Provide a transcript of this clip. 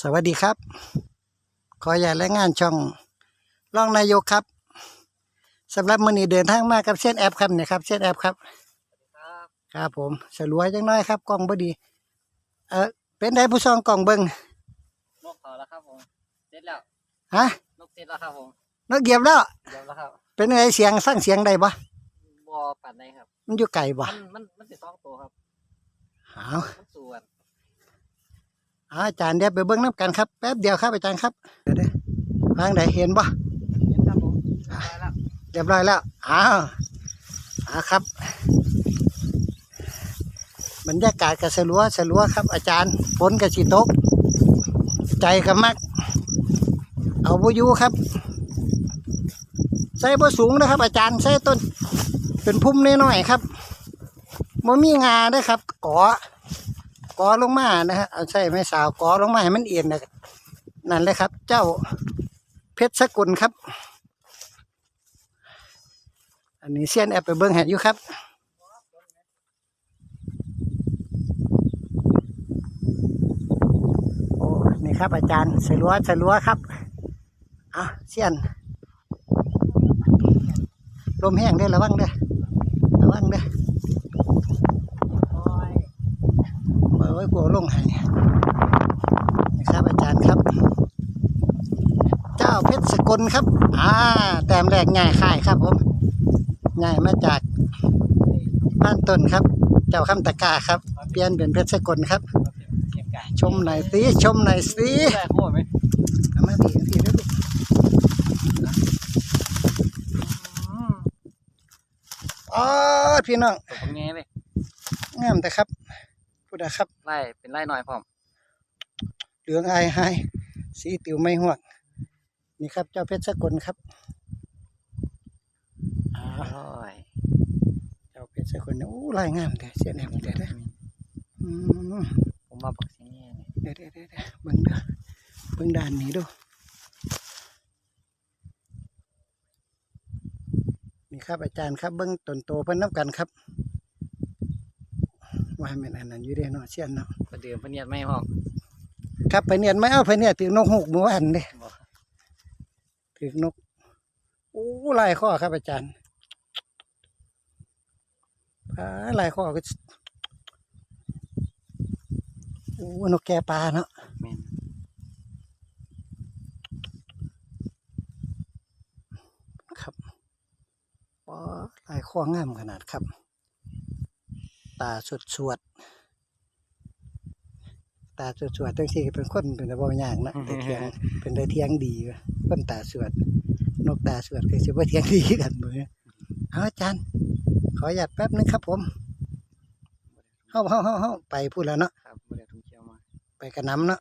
สวัสดีครับ ขออย่าตรายงานช่องรองนายกครับสำหรับมื้อนี้เดินทางมากับเส้นแอปครับเนี่ยครับเส้นแอปครับครับครับผมสลัวจังน้อยครับกล้องบ่ดี เออเป็นไดผู้ซองกล้องเบิ่งนกเขาแล้วครับผมเสร็จแล้วฮะนกเสร็จแล้วครับผมนกเหยียบแล้วเดี๋ยวแล้วครับเป็นไงเสียงฟังเสียงได้บ่บอปัดได้ครับ มันอยู่ไกลบ่มันมันมันสิสองตัวครับเอามันส่วนเอาจารย์เดี๋ยวไปเบิ่งน้ำกันครับแป๊บเดียวครับอาจารย์ครับเดี๋ยวเด้อวางได้เห็นบ่เห็นครับผมได้แล้วเรียบร้อยแล้วอ้าวอาครับบรรยากาศก็สลัวสลัวครับ อาจารย์ฝนก็สิตก ใจก็มัก เอาบุยูครับ ใส่บ่สูงนะครับ อาจารย์ใส่ต้น เป็นพุ่มน้อยๆครับบ่มีงาเด้ครับก่อ กอลงมานะฮะเอาใส่ไม้สาวกอลงมาให้มันเอียนนะนั่นเลยครับ เจ้าเพชรสกุลครับ อันนี้เซียนแอปไปเบิ้งแหอยู่ครับโอ้นี่ครับ อาจารย์สลัวสลัวครับอะเซียนลมแห้งเด้อระวังเด้อระวังเด้อโอ้ย โอ้ลัวลงให้นี่ครับอาจารย์ครับ เจ้าเพชรสกลครับอ่าแต้มแรกง่ายค่ายครับผมง่ายมาจากบ้านต้นครับ เจ้าคำตะกาครับ เปลี่ยนเป็นเพชรสกลครับเก็บไก่ชมหน่อยสิชมหน่อยสิเอามาดีดีด้วยอ๋อพี่น้องตัวเป็นไงเลยงามแต่ครับ พูดนะครับ ไล่เป็นไล่หน่อยพร้อมเหลืองอายหายสีติวไม่ห่วงนี่ครับ เจ้าเพชรสกลครับอ่าโอ้ยเจ้าเพชรสกลเนี่ยโอ้ลายงามแต่เสียแนวเดี๋ยวเด้ออืมผมมาปักเสียงนี่นี่เดี๋ยวเดี๋ยวเดี๋ยวเดี๋ยวเบิ่งเด้อเบิ่งด้านนี้ดูนี่ครับอาจารย์ครับเบิ่งต้นโตเพิ่นน้ำกันครับ ว่าให้แม่นอันนั้นอยู่เด้เนาะเสียนเนาะประเดิมพะเนียดไม่พร้อมครับไปเนียนไม่เอาไปเนี่ยถือนกฮูกเมื่อวานเด้บ่ถือนกโอ้ลายข้อครับอาจารย์ปลาลายข้อก็โอ้นกแก่ปลาเนาะแม่นครับปอลายข้องามขนาดครับ ตาสวดสวดๆตาสวดสวดตั้งสี่เป็นคนเป็นตะบอยางนะแต่เทียงเป็นได้เทียงดีวะคนตาสวดนกตาสวดก็สิว่าเทียงดีกันมือเอาอาจารย์ขอหยัดแป๊บนึงครับผมเฮาเฮาเฮาเฮาไปพูดแล้วเนาะครับบ่ได้ทุ่งเขียวมาไปกระน้ำเนาะ